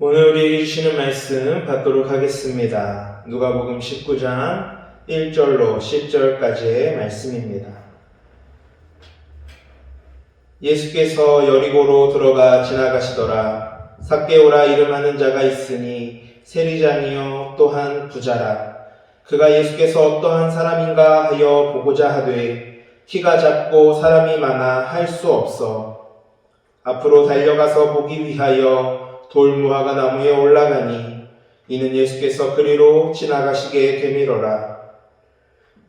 오늘 우리에게 주시는 말씀 받도록 하겠습니다. 누가복음 19장 1절로 10절까지의 말씀입니다. 예수께서 여리고로 들어가 지나가시더라. 삭개오라 이름하는 자가 있으니 세리장이요 또한 부자라. 그가 예수께서 어떠한 사람인가 하여 보고자 하되 키가 작고 사람이 많아 할 수 없어. 앞으로 달려가서 보기 위하여 돌무화과 나무에 올라가니 이는 예수께서 그리로 지나가시게 되밀어라.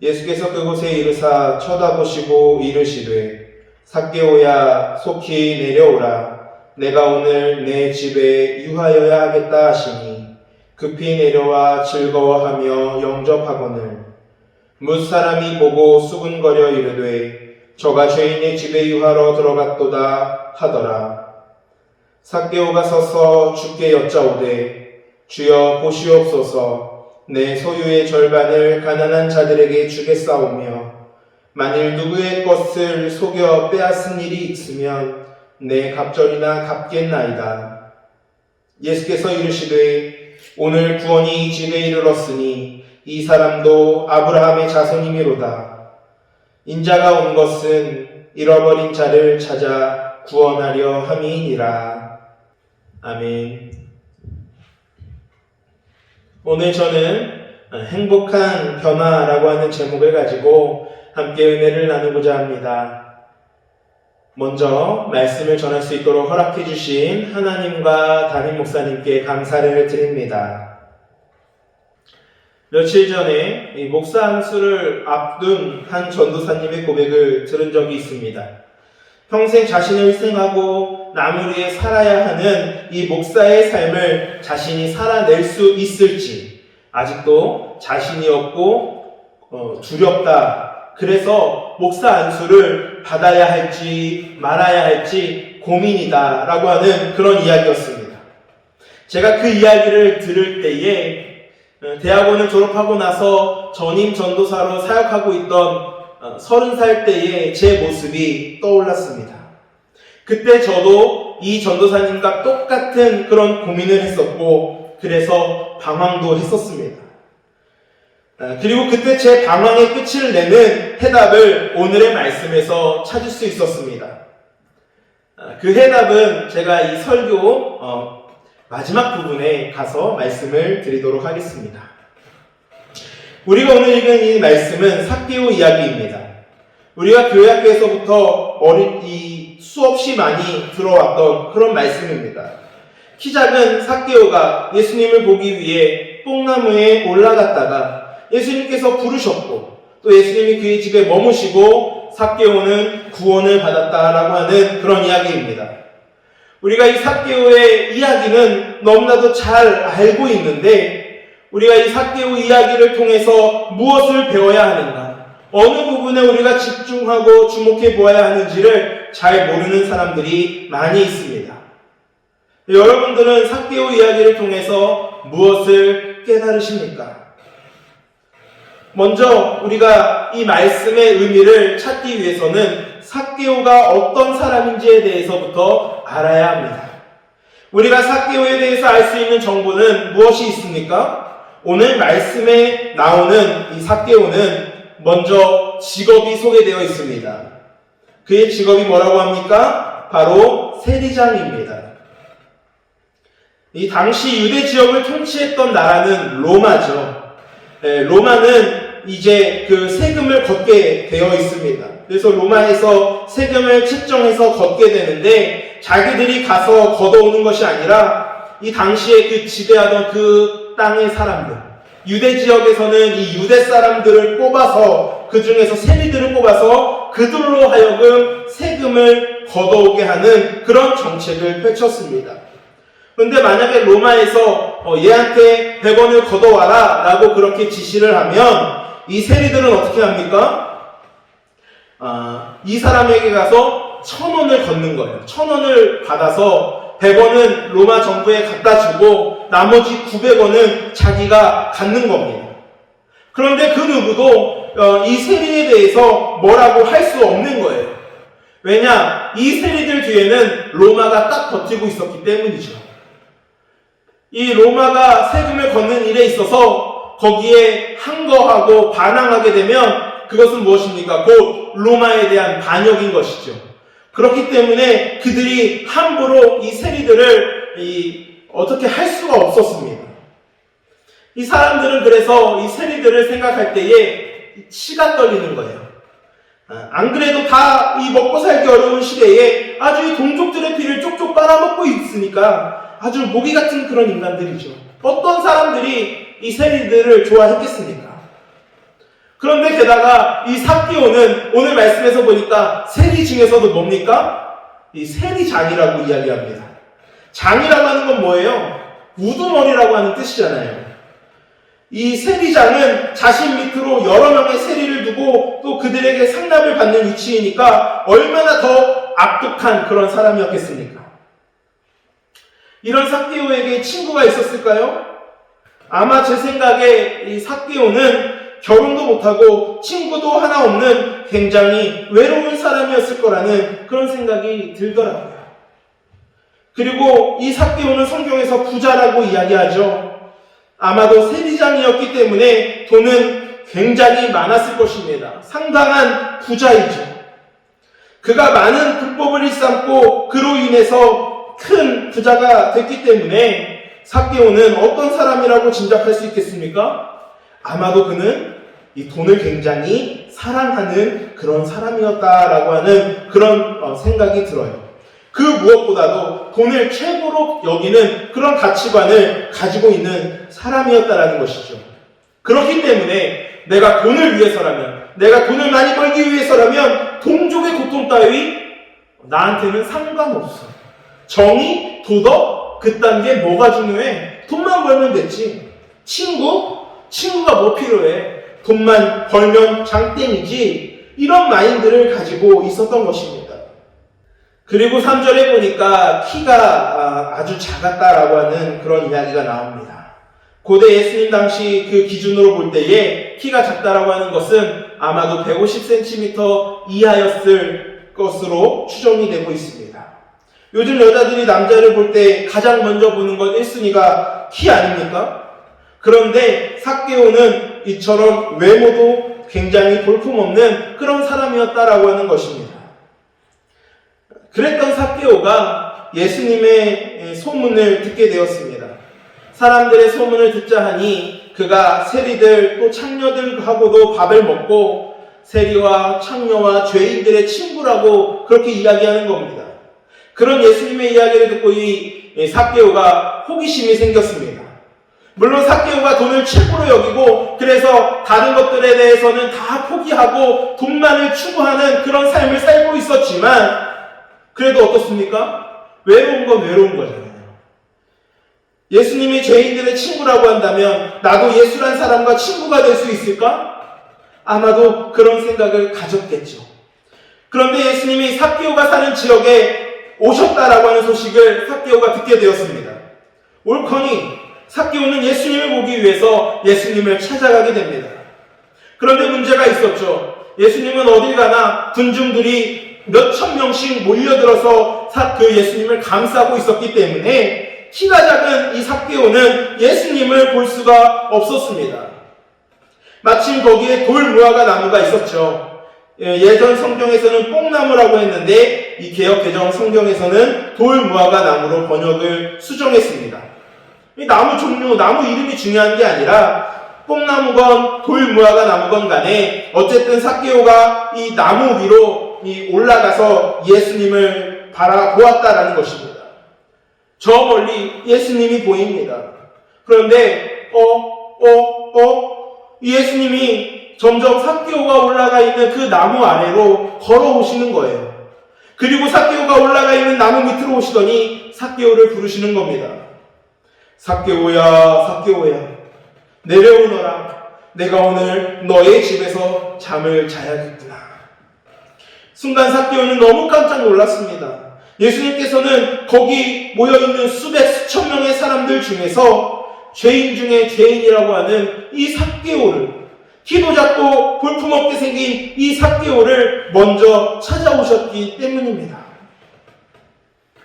예수께서 그곳에 이르사 쳐다보시고 이르시되 삭개오야 속히 내려오라. 내가 오늘 내 집에 유하여야 하겠다 하시니 급히 내려와 즐거워하며 영접하거늘 뭇 사람이 보고 수군거려 이르되 저가 죄인의 집에 유하러 들어갔도다 하더라. 삭개오가 서서 주께 여짜오되 주여 보시옵소서 내 소유의 절반을 가난한 자들에게 주겠사오며 만일 누구의 것을 속여 빼앗은 일이 있으면 내 갑절이나 갚겠나이다. 예수께서 이르시되 오늘 구원이 이 집에 이르렀으니 이 사람도 아브라함의 자손이미로다. 인자가 온 것은 잃어버린 자를 찾아 구원하려 함이니라. 아멘. 오늘 저는 행복한 변화라고 하는 제목을 가지고 함께 은혜를 나누고자 합니다. 먼저 말씀을 전할 수 있도록 허락해 주신 하나님과 담임 목사님께 감사를 드립니다. 며칠 전에 이 목사 한 수를 앞둔 한 전도사님의 고백을 들은 적이 있습니다. 평생 자신을 희생하고 남을 위해 살아야 하는 이 목사의 삶을 자신이 살아낼 수 있을지 아직도 자신이 없고 어, 두렵다. 그래서 목사 안수를 받아야 할지 말아야 할지 고민이다 라고 하는 그런 이야기였습니다. 제가 그 이야기를 들을 때에 어, 대학원을 졸업하고 나서 전임 전도사로 사역하고 있던 어, 서른 살 때의 제 모습이 떠올랐습니다. 그때 저도 이 전도사님과 똑같은 그런 고민을 했었고, 그래서 방황도 했었습니다. 아, 그리고 그때 제 방황의 끝을 내는 해답을 오늘의 말씀에서 찾을 수 있었습니다. 아, 그 해답은 제가 이 설교 어, 마지막 부분에 가서 말씀을 드리도록 하겠습니다. 우리가 오늘 읽은 이 말씀은 삭개오 이야기입니다. 우리가 교회 학교에서부터 어린 이 수없이 많이 들어왔던 그런 말씀입니다. 키 작은 삭개오가 예수님을 보기 위해 뽕나무에 올라갔다가 예수님께서 부르셨고 또 예수님이 그의 집에 머무시고 삭개오는 구원을 받았다라고 하는 그런 이야기입니다. 우리가 이 삭개오의 이야기는 너무나도 잘 알고 있는데 우리가 이 삭개오 이야기를 통해서 무엇을 배워야 하는가? 어느 부분에 우리가 집중하고 주목해 보아야 하는지를 잘 모르는 사람들이 많이 있습니다. 여러분들은 삭개오 이야기를 통해서 무엇을 깨달으십니까? 먼저 우리가 이 말씀의 의미를 찾기 위해서는 삭개오가 어떤 사람인지에 대해서부터 알아야 합니다. 우리가 삭개오에 대해서 알 수 있는 정보는 무엇이 있습니까? 오늘 말씀에 나오는 이 삭개오는 먼저 직업이 소개되어 있습니다. 그의 직업이 뭐라고 합니까? 바로 세리장입니다. 이 당시 유대 지역을 통치했던 나라는 로마죠. 예, 로마는 이제 그 세금을 걷게 되어 있습니다. 그래서 로마에서 세금을 책정해서 걷게 되는데 자기들이 가서 걷어오는 것이 아니라 이 당시에 그 지배하던 그 땅의 사람들, 유대 지역에서는 이 유대 사람들을 뽑아서 그 중에서 세리들을 뽑아서 그들로 하여금 세금을 걷어오게 하는 그런 정책을 펼쳤습니다. 근데 만약에 로마에서 어, 얘한테 100원을 걷어와라 라고 그렇게 지시를 하면 이 세리들은 어떻게 합니까? 아, 이 사람에게 가서 천 원을 걷는 거예요. 천 원을 받아서 100원은 로마 정부에 갖다 주고 나머지 900원은 자기가 갖는 겁니다. 그런데 그 누구도 어, 이 세리에 대해서 뭐라고 할 수 없는 거예요. 왜냐? 이 세리들 뒤에는 로마가 딱 버티고 있었기 때문이죠. 이 로마가 세금을 걷는 일에 있어서 거기에 항거하고 반항하게 되면 그것은 무엇입니까? 곧 로마에 대한 반역인 것이죠. 그렇기 때문에 그들이 함부로 이 세리들을 이 어떻게 할 수가 없었습니다. 이 사람들은 그래서 이 세리들을 생각할 때에 치가 떨리는 거예요. 아, 안 그래도 다 이 먹고 살기 어려운 시대에 아주 이 동족들의 피를 쪽쪽 빨아먹고 있으니까 아주 모기 같은 그런 인간들이죠. 어떤 사람들이 이 세리들을 좋아했겠습니까? 그런데 게다가 이 삽기오는 오늘 말씀에서 보니까 세리 중에서도 뭡니까? 이 세리장이라고 이야기합니다. 장이라고 하는 건 뭐예요? 우두머리라고 하는 뜻이잖아요. 이 세리장은 자신 밑으로 여러 명의 세리를 두고 또 그들에게 상납을 받는 위치이니까 얼마나 더 악독한 그런 사람이었겠습니까? 이런 사케오에게 친구가 있었을까요? 아마 제 생각에 이 사케오는 결혼도 못하고 친구도 하나 없는 굉장히 외로운 사람이었을 거라는 그런 생각이 들더라고요. 그리고 이 사케오는 성경에서 부자라고 이야기하죠. 아마도 세리장이었기 때문에 돈은 굉장히 많았을 것입니다. 상당한 부자이죠. 그가 많은 불법을 일삼고 그로 인해서 큰 부자가 됐기 때문에 사케오는 어떤 사람이라고 짐작할 수 있겠습니까? 아마도 그는 이 돈을 굉장히 사랑하는 그런 사람이었다라고 하는 그런 어, 생각이 들어요. 그 무엇보다도 돈을 최고로 여기는 그런 가치관을 가지고 있는 사람이었다라는 것이죠. 그렇기 때문에 내가 돈을 위해서라면, 내가 돈을 많이 벌기 위해서라면 동족의 고통 따위 나한테는 상관없어. 정의, 도덕, 그딴 게 뭐가 중요해? 돈만 벌면 됐지. 친구? 친구가 뭐 필요해? 돈만 벌면 장땡이지. 이런 마인드를 가지고 있었던 것입니다. 그리고 3절에 보니까 키가 아, 아주 작았다라고 하는 그런 이야기가 나옵니다. 고대 예수님 당시 그 기준으로 볼 때에 키가 작다라고 하는 것은 아마도 150cm 이하였을 것으로 추정이 되고 있습니다. 요즘 여자들이 남자를 볼 때 가장 먼저 보는 건 1순위가 키 아닙니까? 그런데 사케오는 이처럼 외모도 굉장히 볼품없는 그런 사람이었다라고 하는 것입니다. 그랬던 사케오가 예수님의 소문을 듣게 되었습니다. 사람들의 소문을 듣자 하니 그가 세리들 또 창녀들하고도 밥을 먹고 세리와 창녀와 죄인들의 친구라고 그렇게 이야기하는 겁니다. 그런 예수님의 이야기를 듣고 이 사케오가 호기심이 생겼습니다. 물론 사케오가 돈을 최고로 여기고 그래서 다른 것들에 대해서는 다 포기하고 돈만을 추구하는 그런 삶을 살고 있었지만 그래도 어떻습니까? 외로운 건 외로운 거잖아요. 예수님이 죄인들의 친구라고 한다면 나도 예수란 사람과 친구가 될 수 있을까? 아마도 그런 생각을 가졌겠죠. 그런데 예수님이 사케오가 사는 지역에 오셨다라고 하는 소식을 사케오가 듣게 되었습니다. 옳거니 사케오는 예수님을 보기 위해서 예수님을 찾아가게 됩니다. 그런데 문제가 있었죠. 예수님은 어딜 가나 군중들이 몇천 명씩 몰려들어서 그 예수님을 감싸고 있었기 때문에 키가 작은 이 사케오는 예수님을 볼 수가 없었습니다. 마침 거기에 돌 무화과 나무가 있었죠. 예, 예전 성경에서는 뽕나무라고 했는데 이 개혁 개정 성경에서는 돌 무화과 나무로 번역을 수정했습니다. 이 나무 종류, 나무 이름이 중요한 게 아니라 뽕나무건 돌 무화과 나무건 간에 어쨌든 사케오가 이 나무 위로 이 올라가서 예수님을 바라보았다라는 것입니다. 저 멀리 예수님이 보입니다. 그런데 어, 어, 어 예수님이 점점 사케오가 올라가 있는 그 나무 아래로 걸어오시는 거예요. 그리고 사케오가 올라가 있는 나무 밑으로 오시더니 사케오를 부르시는 겁니다. 사케오야, 사케오야, 내려오너라. 내가 오늘 너의 집에서 잠을 자야겠구나. 순간 사케오는 너무 깜짝 놀랐습니다. 예수님께서는 거기 모여있는 수백, 수천 명의 사람들 중에서 죄인 중에 죄인이라고 하는 이 사케오를 키도 작고 볼품없게 생긴 이 사케오를 먼저 찾아오셨기 때문입니다.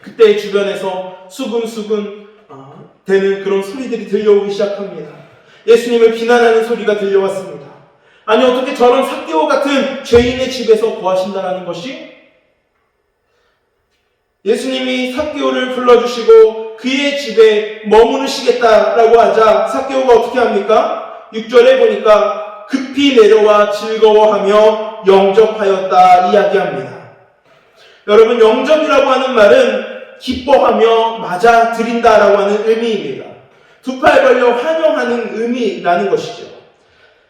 그때 주변에서 수근수근 어, 되는 그런 소리들이 들려오기 시작합니다. 예수님을 비난하는 소리가 들려왔습니다. 아니 어떻게 저런 사개오 같은 죄인의 집에서 거하신다라는 것이 예수님이 사개오를 불러주시고 그의 집에 머무르시겠다라고 하자 사개오가 어떻게 합니까? 6절에 보니까 급히 내려와 즐거워하며 영접하였다 이야기합니다. 여러분 영접이라고 하는 말은 기뻐하며 맞아들인다라고 하는 의미입니다. 두 팔 벌려 환영하는 의미라는 것이죠.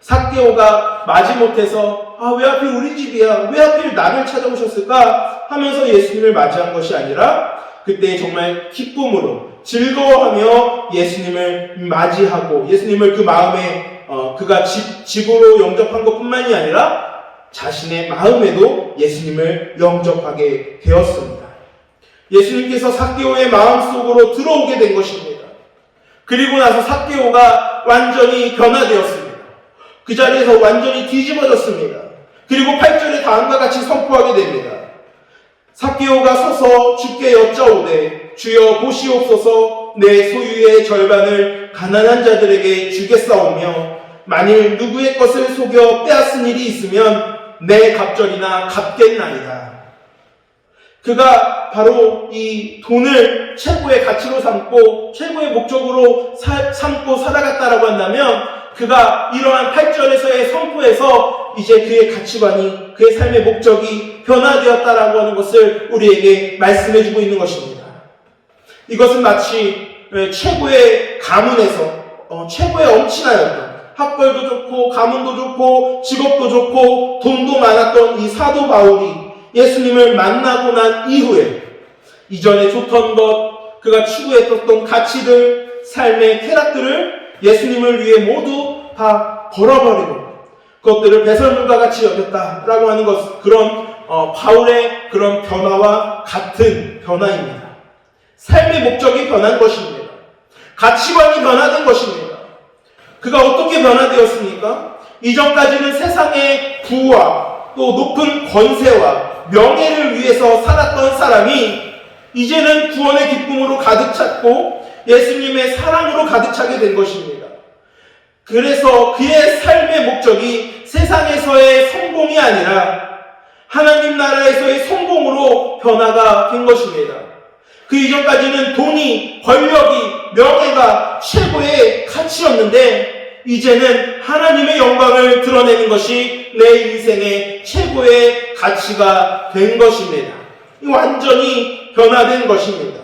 삭개오가 마지못해서 아, 왜 하필 우리 집이야? 왜 하필 나를 찾아오셨을까? 하면서 예수님을 맞이한 것이 아니라 그때 정말 기쁨으로 즐거워하며 예수님을 맞이하고 예수님을 그 마음에 어, 그가 집, 집으로 영접한 것뿐만이 아니라 자신의 마음에도 예수님을 영접하게 되었습니다. 예수님께서 삭개오의 마음속으로 들어오게 된 것입니다. 그리고 나서 삭개오가 완전히 변화되었습니다. 그 자리에서 완전히 뒤집어졌습니다. 그리고 8절에 다음과 같이 선포하게 됩니다. 삭개오가 서서 주께 여짜오되 주여 보시옵소서 내 소유의 절반을 가난한 자들에게 주겠사오며 만일 누구의 것을 속여 빼앗은 일이 있으면 내 갑절이나 갚겠나이다. 그가 바로 이 돈을 최고의 가치로 삼고 최고의 목적으로 사- 삼고 살아갔다라고 한다면 그가 이러한 8절에서의 선포에서 이제 그의 가치관이 그의 삶의 목적이 변화되었다라고 하는 것을 우리에게 말씀해주고 있는 것입니다. 이것은 마치 에, 최고의 가문에서 어, 최고의 엄친아였던 학벌도 좋고 가문도 좋고 직업도 좋고 돈도 많았던 이 사도 바울이 예수님을 만나고 난 이후에 이전에 좋던 것 그가 추구했던 가치들 삶의 쾌락들을 예수님을 위해 모두 다 걸어버리고 그것들을 배설물과 같이 여겼다라고 하는 것 그런 어, 바울의 그런 변화와 같은 변화입니다. 삶의 목적이 변한 것입니다. 가치관이 변화된 것입니다. 그가 어떻게 변화되었습니까? 이전까지는 세상의 부와 또 높은 권세와 명예를 위해서 살았던 사람이 이제는 구원의 기쁨으로 가득 찼고 예수님의 사랑으로 가득 차게 된 것입니다. 그래서 그의 삶의 목적이 세상에서의 성공이 아니라 하나님 나라에서의 성공으로 변화가 된 것입니다. 그 이전까지는 돈이, 권력이, 명예가 최고의 가치였는데, 이제는 하나님의 영광을 드러내는 것이 내 인생의 최고의 가치가 된 것입니다. 완전히 변화된 것입니다.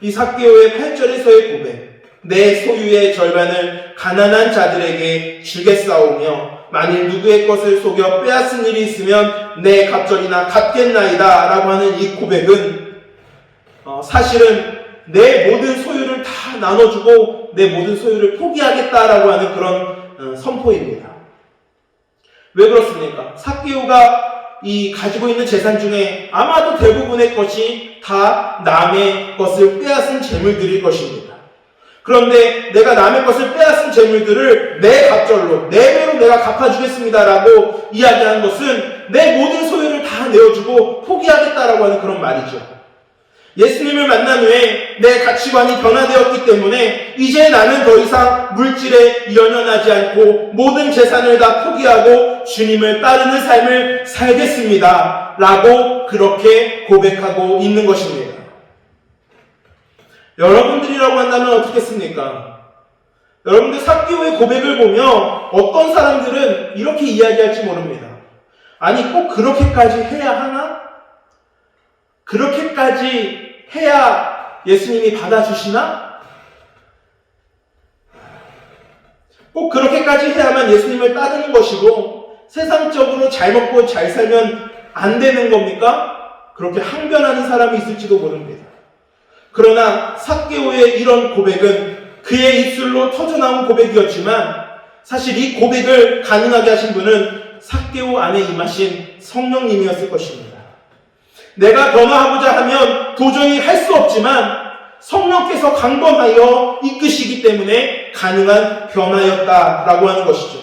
이 사개오의 8절에서의 고백. 내 소유의 절반을 가난한 자들에게 주겠사오며 만일 누구의 것을 속여 빼앗은 일이 있으면 내 갑절이나 갚겠나이다 라고 하는 이 고백은 어, 사실은 내 모든 소유를 다 나눠주고 내 모든 소유를 포기하겠다라고 하는 그런 어, 선포입니다. 왜 그렇습니까? 사개오가 이 가지고 있는 재산 중에 아마도 대부분의 것이 다 남의 것을 빼앗은 재물들일 것입니다. 그런데 내가 남의 것을 빼앗은 재물들을 내 갑절로, 내 배로 내가 갚아주겠습니다라고 이야기하는 것은 내 모든 소유를 다 내어주고 포기하겠다라고 하는 그런 말이죠. 예수님을 만난 후에 내 가치관이 변화되었기 때문에 이제 나는 더 이상 물질에 연연하지 않고 모든 재산을 다 포기하고 주님을 따르는 삶을 살겠습니다. 라고 그렇게 고백하고 있는 것입니다. 여러분들이라고 한다면 어떻겠습니까? 여러분들 삭기오의 고백을 보면 어떤 사람들은 이렇게 이야기할지 모릅니다. 아니 꼭 그렇게까지 해야 하나? 그렇게까지 해야 예수님이 받아주시나? 꼭 그렇게까지 해야만 예수님을 따르는 것이고 세상적으로 잘 먹고 잘 살면 안 되는 겁니까? 그렇게 항변하는 사람이 있을지도 모릅니다. 그러나 삭개오의 이런 고백은 그의 입술로 터져나온 고백이었지만 사실 이 고백을 가능하게 하신 분은 삭개오 안에 임하신 성령님이었을 것입니다. 내가 변화하고자 하면 도저히 할 수 없지만 성령께서 강건하여 이끄시기 때문에 가능한 변화였다라고 하는 것이죠.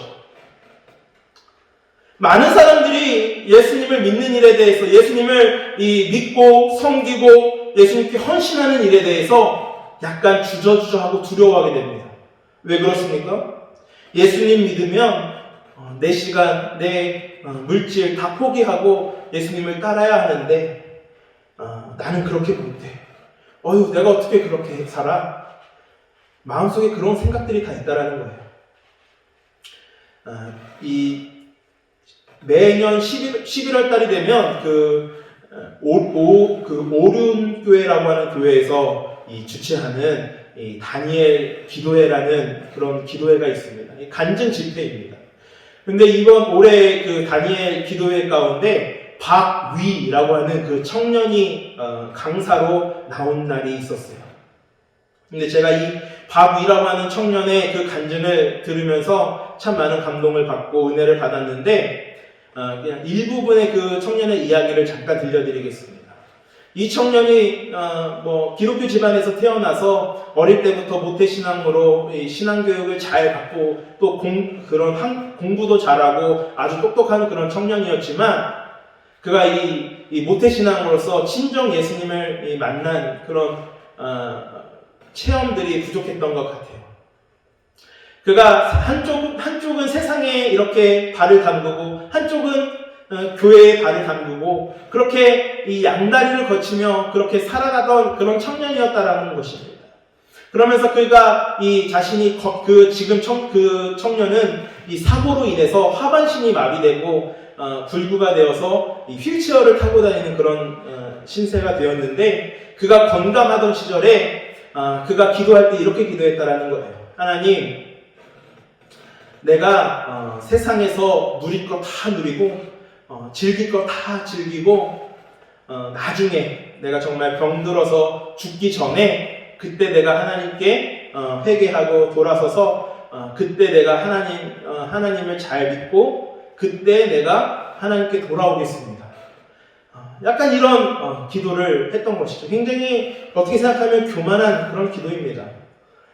많은 사람들이 예수님을 믿는 일에 대해서 예수님을 이 믿고 섬기고 예수님께 헌신하는 일에 대해서 약간 주저주저하고 두려워하게 됩니다. 왜 그렇습니까? 예수님 믿으면 어, 내 시간, 내 어, 물질 다 포기하고 예수님을 따라야 하는데 어, 나는 그렇게 못해. 어휴, 내가 어떻게 그렇게 살아? 마음속에 그런 생각들이 다 있다라는 거예요. 어, 이 매년 11, 11월 달이 되면 그 오, 오, 그 오륜교회라고 하는 교회에서 이 주최하는 이 다니엘 기도회라는 그런 기도회가 있습니다. 이 간증 집회입니다. 근데 이번 올해 그 다니엘 기도회 가운데 박위라고 하는 그 청년이 어, 강사로 나온 날이 있었어요. 근데 제가 이 박위라고 하는 청년의 그 간증을 들으면서 참 많은 감동을 받고 은혜를 받았는데 어, 그냥 일부분의 그 청년의 이야기를 잠깐 들려드리겠습니다. 이 청년이 어, 뭐 기독교 집안에서 태어나서 어릴 때부터 모태 신앙으로 이 신앙 교육을 잘 받고 또 공, 그런 한- 공부도 잘하고 아주 똑똑한 그런 청년이었지만 그가 이, 이 모태 신앙으로서 친정 예수님을 이 만난 그런 어, 체험들이 부족했던 것 같아요. 그가 한쪽 한쪽은 세상에 이렇게 발을 담그고 한쪽은 어, 교회에 발을 담그고 그렇게 이 양다리를 거치며 그렇게 살아가던 그런 청년이었다라는 것입니다. 그러면서 그가 이 자신이 거- 그 지금 청, 그 청년은 이 사고로 인해서 하반신이 마비되고 어, 불구가 되어서 이 휠체어를 타고 다니는 그런 어, 신세가 되었는데 그가 건강하던 시절에 아, 그가 기도할 때 이렇게 기도했다라는 거예요. 하나님, 내가 어, 세상에서 누릴 거다 누리고 어, 즐길 거다 즐기고 어, 나중에 내가 정말 병들어서 죽기 전에 그때 내가 하나님께 어, 회개하고 돌아서서 어, 그때 내가 하나님 어, 하나님을 잘 믿고 그때 내가 하나님께 돌아오겠습니다. 어, 약간 이런 어, 기도를 했던 것이죠. 굉장히 어떻게 생각하면 교만한 그런 기도입니다.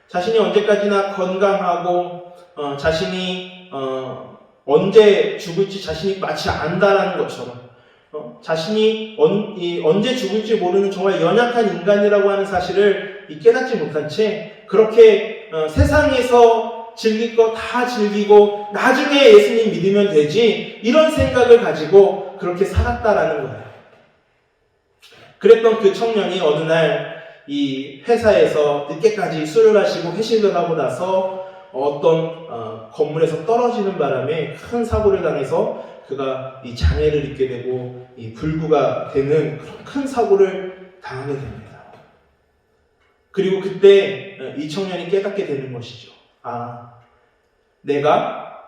자신이 언제까지나 건강하고 어, 자신이 어, 언제 죽을지 자신이 마치 안다라는 것처럼 어, 자신이 언제 죽을지 모르는 정말 연약한 인간이라고 하는 사실을 이 깨닫지 못한 채 그렇게 어, 세상에서 즐길 거 다 즐기고 나중에 예수님 믿으면 되지 이런 생각을 가지고 그렇게 살았다라는 거예요. 그랬던 그 청년이 어느 날 이 회사에서 늦게까지 술을 마시고 회식을 하고 나서 어떤 어, 건물에서 떨어지는 바람에 큰 사고를 당해서 그가 이 장애를 입게 되고 이 불구가 되는 그런 큰 사고를 당하게 됩니다. 그리고 그때 어, 이 청년이 깨닫게 되는 것이죠. 아, 내가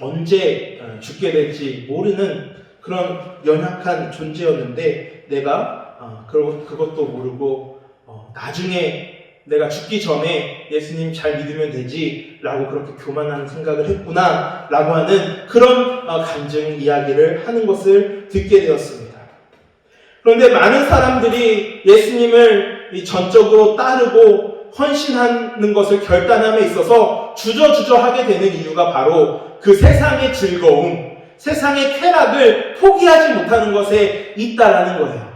언제 어, 죽게 될지 모르는 그런 연약한 존재였는데 내가 어, 그것도 모르고 어, 나중에 내가 죽기 전에 예수님 잘 믿으면 되지 라고 그렇게 교만한 생각을 했구나 라고 하는 그런 어, 간증 이야기를 하는 것을 듣게 되었습니다. 그런데 많은 사람들이 예수님을 이 전적으로 따르고 헌신하는 것을 결단함에 있어서 주저주저하게 되는 이유가 바로 그 세상의 즐거움, 세상의 쾌락을 포기하지 못하는 것에 있다라는 거예요.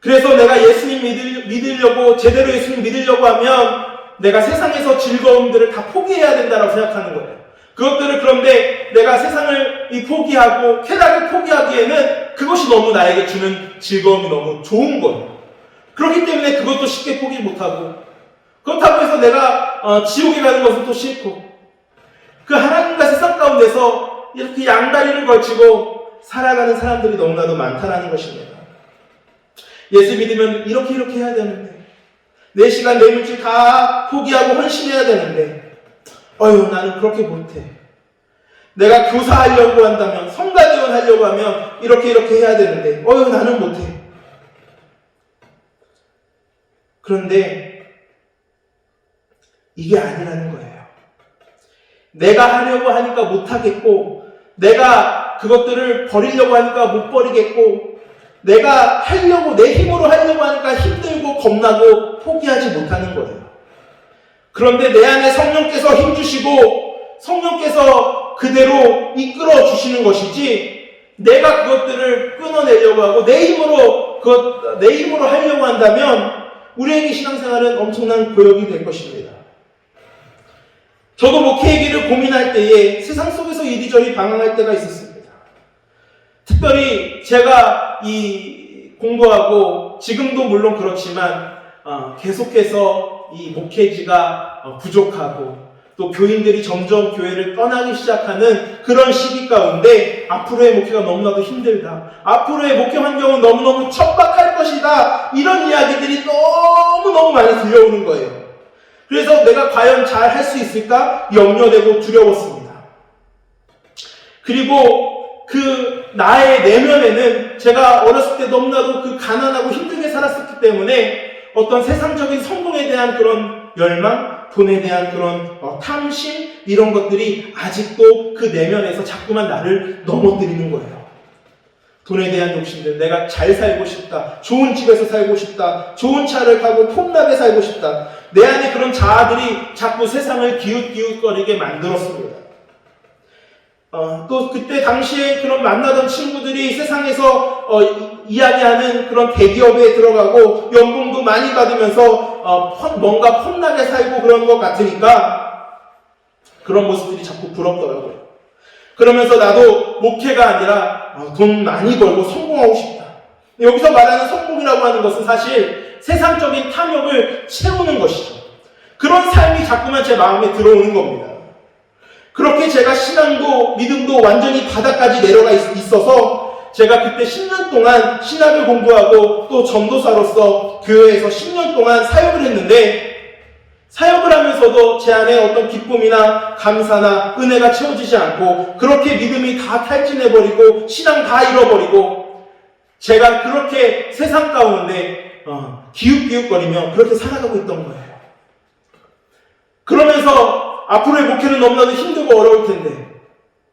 그래서 내가 예수님 믿을, 믿으려고, 제대로 예수님 믿으려고 하면 내가 세상에서 즐거움들을 다 포기해야 된다고 생각하는 거예요. 그것들을 그런데 내가 세상을 이 포기하고 쾌락을 포기하기에는 그것이 너무 나에게 주는 즐거움이 너무 좋은 거예요. 그렇기 때문에 그것도 쉽게 포기 못하고 그렇다고 해서 내가 어, 지옥에 가는 것은 또 싫고 그 하나님과 세상 가운데서 이렇게 양다리를 걸치고 살아가는 사람들이 너무나도 많다라는 것입니다. 예수 믿으면 이렇게 이렇게 해야 되는데 내 시간 내 물질 다 포기하고 헌신해야 되는데 어휴 나는 그렇게 못해. 내가 교사하려고 한다면 성가대원 하려고 하면 이렇게 이렇게 해야 되는데 어휴 나는 못해. 그런데 이게 아니라는 거예요. 내가 하려고 하니까 못하겠고 내가 그것들을 버리려고 하니까 못 버리겠고 내가 하려고 내 힘으로 하려고 하니까 힘들고 겁나고 포기하지 못하는 거예요. 그런데 내 안에 성령께서 힘 주시고 성령께서 그대로 이끌어 주시는 것이지 내가 그것들을 끊어내려고 하고 내 힘으로 그것 내 힘으로 하려고 한다면 우리에게 신앙생활은 엄청난 고역이 될 것입니다. 저도 목회의 길을 고민할 때에 세상 속에서 이리저리 방황할 때가 있었습니다. 특별히 제가 이 공부하고 지금도 물론 그렇지만 어, 계속해서 이 목회지가 어, 부족하고 또 교인들이 점점 교회를 떠나기 시작하는 그런 시기 가운데 앞으로의 목회가 너무나도 힘들다. 앞으로의 목회 환경은 너무너무 척박할 것이다. 이런 이야기들이 너무너무 많이 들려오는 거예요. 그래서 내가 과연 잘 할 수 있을까 염려되고 두려웠습니다. 그리고 그 나의 내면에는 제가 어렸을 때 너무나도 그 가난하고 힘들게 살았었기 때문에 어떤 세상적인 성공에 대한 그런 열망, 돈에 대한 그런 어, 탐심 이런 것들이 아직도 그 내면에서 자꾸만 나를 넘어뜨리는 거예요. 돈에 대한 욕심들, 내가 잘 살고 싶다, 좋은 집에서 살고 싶다, 좋은 차를 타고 폼나게 살고 싶다. 내 안에 그런 자아들이 자꾸 세상을 기웃기웃거리게 만들었습니다. 어, 또 그때 당시에 그런 만나던 친구들이 세상에서 어, 이- 이야기하는 그런 대기업에 들어가고 연봉도 많이 받으면서 어, 펀- 뭔가 폼나게 살고 그런 것 같으니까 그런 모습들이 자꾸 부럽더라고요. 그러면서 나도 목회가 아니라 어, 돈 많이 벌고 성공하고 싶다. 여기서 말하는 성공이라고 하는 것은 사실 세상적인 탐욕을 채우는 것이죠. 그런 삶이 자꾸만 제 마음에 들어오는 겁니다. 그렇게 제가 신앙도 믿음도 완전히 바닥까지 내려가 있- 있어서 제가 그때 10년 동안 신학을 공부하고 또 전도사로서 교회에서 10년 동안 사역을 했는데 사역을 하면서도 제 안에 어떤 기쁨이나 감사나 은혜가 채워지지 않고 그렇게 믿음이 다 탈진해버리고 신앙 다 잃어버리고 제가 그렇게 세상 가운데 어, 기웃기웃거리며 그렇게 살아가고 있던 거예요. 그러면서 앞으로의 목회는 너무나도 힘들고 어려울 텐데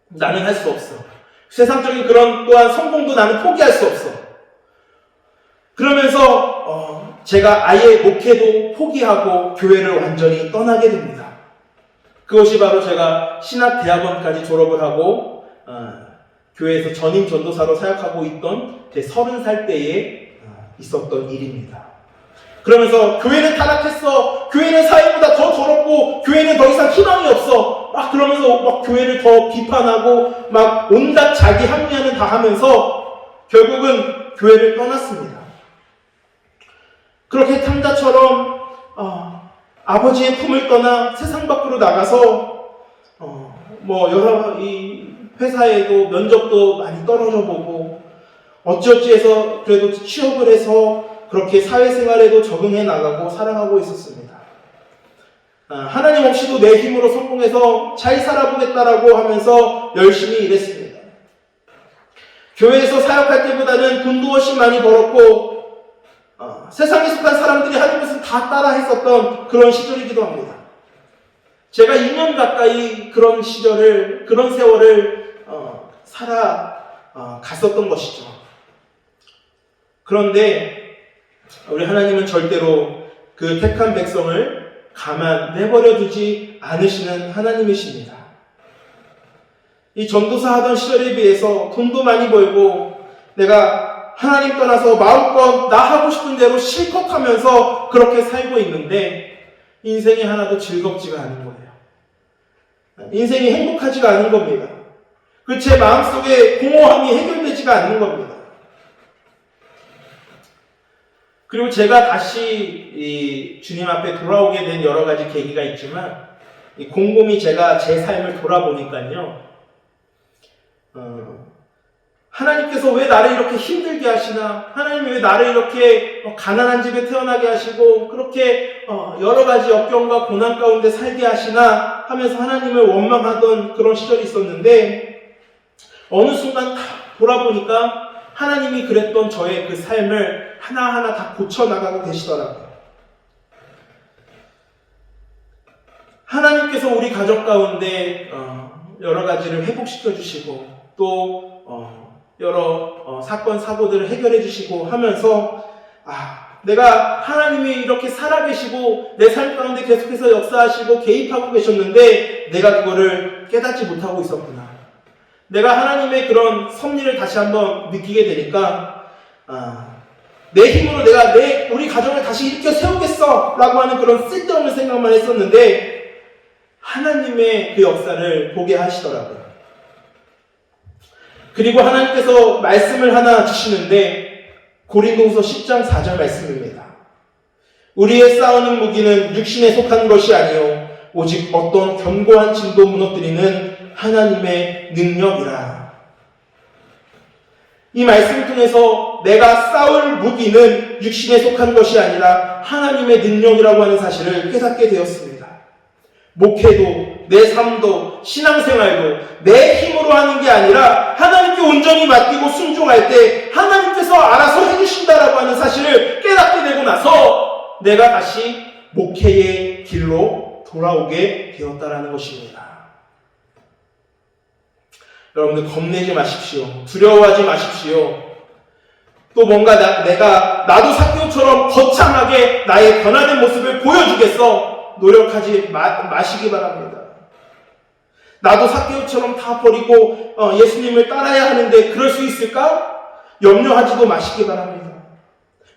나는 할 수 없어. 세상적인 그런 또한 성공도 나는 포기할 수 없어. 그러면서 어, 제가 아예 목회도 포기하고 교회를 완전히 떠나게 됩니다. 그것이 바로 제가 신학대학원까지 졸업을 하고 어, 교회에서 전임 전도사로 사역하고 있던 제 서른 살 때에 어, 있었던 일입니다. 그러면서 교회는 타락했어. 교회는 사회보다 더 더럽고 교회는 더 이상 희망이 없어. 막 그러면서 막 교회를 더 비판하고 막 온갖 자기 합리화는 다 하면서 결국은 교회를 떠났습니다. 그렇게 탕자처럼 어, 아버지의 품을 떠나 세상 밖으로 나가서 어, 뭐 여러 이 회사에도 면접도 많이 떨어져 보고 어찌어찌해서 그래도 취업을 해서 그렇게 사회생활에도 적응해 나가고 살아가고 있었습니다. 아, 하나님 없이도 내 힘으로 성공해서 잘 살아보겠다라고 하면서 열심히 일했습니다. 교회에서 사역할 때보다는 돈도 훨씬 많이 벌었고 어, 세상에 속한 사람들이 하는 것을 다 따라 했었던 그런 시절이기도 합니다. 제가 2년 가까이 그런 시절을, 그런 세월을 어, 살아 어, 갔었던 것이죠. 그런데 우리 하나님은 절대로 그 택한 백성을 가만 내버려 두지 않으시는 하나님이십니다. 이 전도사 하던 시절에 비해서 돈도 많이 벌고 내가 하나님 떠나서 마음껏 나 하고 싶은 대로 실컷 하면서 그렇게 살고 있는데 인생이 하나도 즐겁지가 않은 거예요. 인생이 행복하지가 않은 겁니다. 그 제 마음속에 공허함이 해결되지가 않는 겁니다. 그리고 제가 다시 이 주님 앞에 돌아오게 된 여러 가지 계기가 있지만 이 곰곰이 제가 제 삶을 돌아보니까요. 어, 하나님께서 왜 나를 이렇게 힘들게 하시나? 하나님이 왜 나를 이렇게 어, 가난한 집에 태어나게 하시고 그렇게 어, 여러 가지 역경과 고난 가운데 살게 하시나 하면서 하나님을 원망하던 그런 시절이 있었는데 어느 순간 딱 돌아보니까 하나님이 그랬던 저의 그 삶을 하나하나 다 고쳐나가고 계시더라고요. 하나님께서 우리 가족 가운데 어, 여러 가지를 회복시켜 주시고 또 어, 여러 어, 사건 사고들을 해결해 주시고 하면서 아 내가 하나님이 이렇게 살아계시고 내 삶 가운데 계속해서 역사하시고 개입하고 계셨는데 내가 그거를 깨닫지 못하고 있었구나. 내가 하나님의 그런 섭리를 다시 한번 느끼게 되니까 아, 내 힘으로 내가 내 우리 가정을 다시 일으켜 세우겠어라고 하는 그런 쓸데없는 생각만 했었는데 하나님의 그 역사를 보게 하시더라고요. 그리고 하나님께서 말씀을 하나 주시는데 고린도후서 10장 4절 말씀입니다. 우리의 싸우는 무기는 육신에 속한 것이 아니요 오직 어떤 견고한 진도 무너뜨리는 하나님의 능력이라. 이 말씀을 통해서 내가 싸울 무기는 육신에 속한 것이 아니라 하나님의 능력이라고 하는 사실을 깨닫게 되었습니다. 목회도, 내 삶도, 신앙생활도 내 힘으로 하는 게 아니라 하나님께 온전히 맡기고 순종할 때 하나님께서 알아서 해주신다라고 하는 사실을 깨닫게 되고 나서 내가 다시 목회의 길로 돌아오게 되었다라는 것입니다. 여러분들 겁내지 마십시오. 두려워하지 마십시오. 또 뭔가 나, 내가 나도 사교처럼 거창하게 나의 변화된 모습을 보여주겠어 노력하지 마, 마시기 바랍니다. 나도 사교처럼 다 버리고 어, 예수님을 따라야 하는데 그럴 수 있을까? 염려하지도 마시기 바랍니다.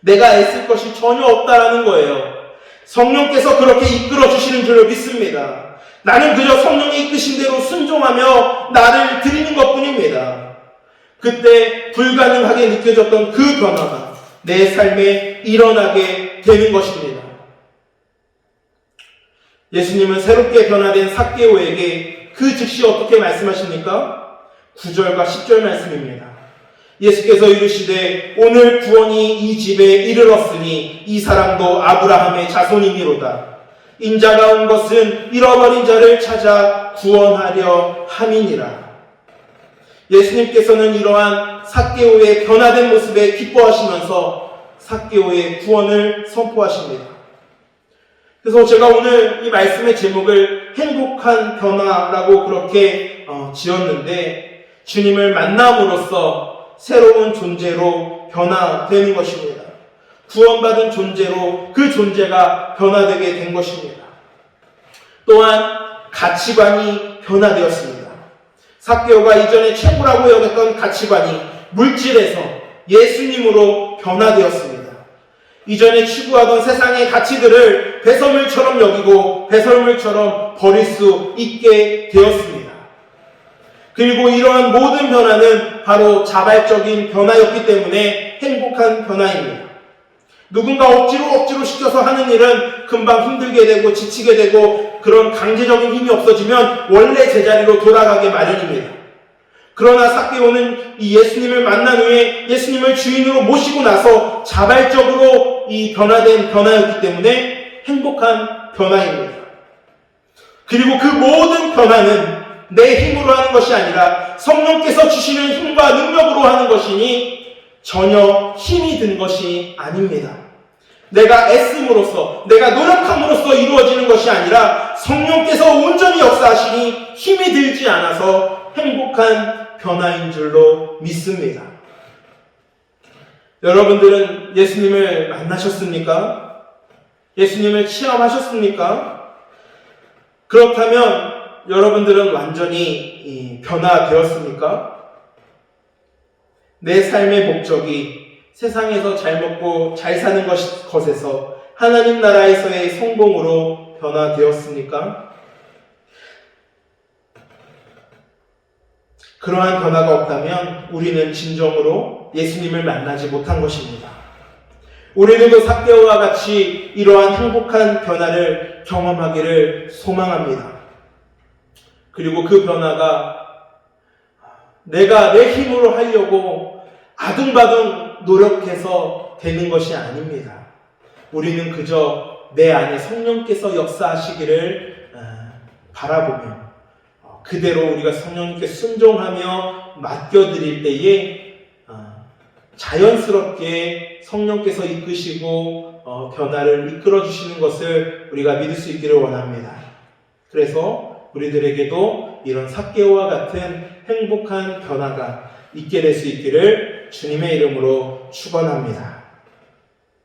내가 애쓸 것이 전혀 없다라는 거예요. 성령께서 그렇게 이끌어 주시는 줄로 믿습니다. 나는 그저 성령의 이끄신 대로 순종하며 나를 드리는 것 뿐입니다. 그때 불가능하게 느껴졌던 그 변화가 내 삶에 일어나게 되는 것입니다. 예수님은 새롭게 변화된 삭개오에게 그 즉시 어떻게 말씀하십니까? 9절과 10절 말씀입니다. 예수께서 이르시되 오늘 구원이 이 집에 이르렀으니 이 사람도 아브라함의 자손이니로다. 인자가 온 것은 잃어버린 자를 찾아 구원하려 함이니라. 예수님께서는 이러한 삭개오의 변화된 모습에 기뻐하시면서 삭개오의 구원을 선포하십니다. 그래서 제가 오늘 이 말씀의 제목을 행복한 변화라고 그렇게 어, 지었는데 주님을 만남으로써 새로운 존재로 변화되는 것입니다. 구원받은 존재로 그 존재가 변화되게 된 것입니다. 또한 가치관이 변화되었습니다. 삭개오가 이전에 최고라고 여겼던 가치관이 물질에서 예수님으로 변화되었습니다. 이전에 추구하던 세상의 가치들을 배설물처럼 여기고 배설물처럼 버릴 수 있게 되었습니다. 그리고 이러한 모든 변화는 바로 자발적인 변화였기 때문에 행복한 변화입니다. 누군가 억지로 억지로 시켜서 하는 일은 금방 힘들게 되고 지치게 되고 그런 강제적인 힘이 없어지면 원래 제자리로 돌아가게 마련입니다. 그러나 삭개오는 이 예수님을 만난 후에 예수님을 주인으로 모시고 나서 자발적으로 이 변화된 변화였기 때문에 행복한 변화입니다. 그리고 그 모든 변화는 내 힘으로 하는 것이 아니라 성령께서 주시는 힘과 능력으로 하는 것이니 전혀 힘이 든 것이 아닙니다. 내가 애씀으로써, 내가 노력함으로써 이루어지는 것이 아니라 성령께서 온전히 역사하시니 힘이 들지 않아서 행복한 변화인 줄로 믿습니다. 여러분들은 예수님을 만나셨습니까? 예수님을 체험하셨습니까? 그렇다면 여러분들은 완전히 변화되었습니까? 내 삶의 목적이 세상에서 잘 먹고 잘 사는 것, 것에서 하나님 나라에서의 성공으로 변화되었습니까? 그러한 변화가 없다면 우리는 진정으로 예수님을 만나지 못한 것입니다. 우리들도 삭개오와 같이 이러한 행복한 변화를 경험하기를 소망합니다. 그리고 그 변화가 내가 내 힘으로 하려고 아둥바둥 노력해서 되는 것이 아닙니다. 우리는 그저 내 안에 성령께서 역사하시기를 어, 바라보며 어, 그대로 우리가 성령님께 순종하며 맡겨드릴 때에 어, 자연스럽게 성령께서 이끄시고 변화를 이끌어 주시는 것을 우리가 믿을 수 있기를 원합니다. 그래서 우리들에게도 이런 삭개오와 같은 행복한 변화가 있게 될 수 있기를 주님의 이름으로 축원합니다.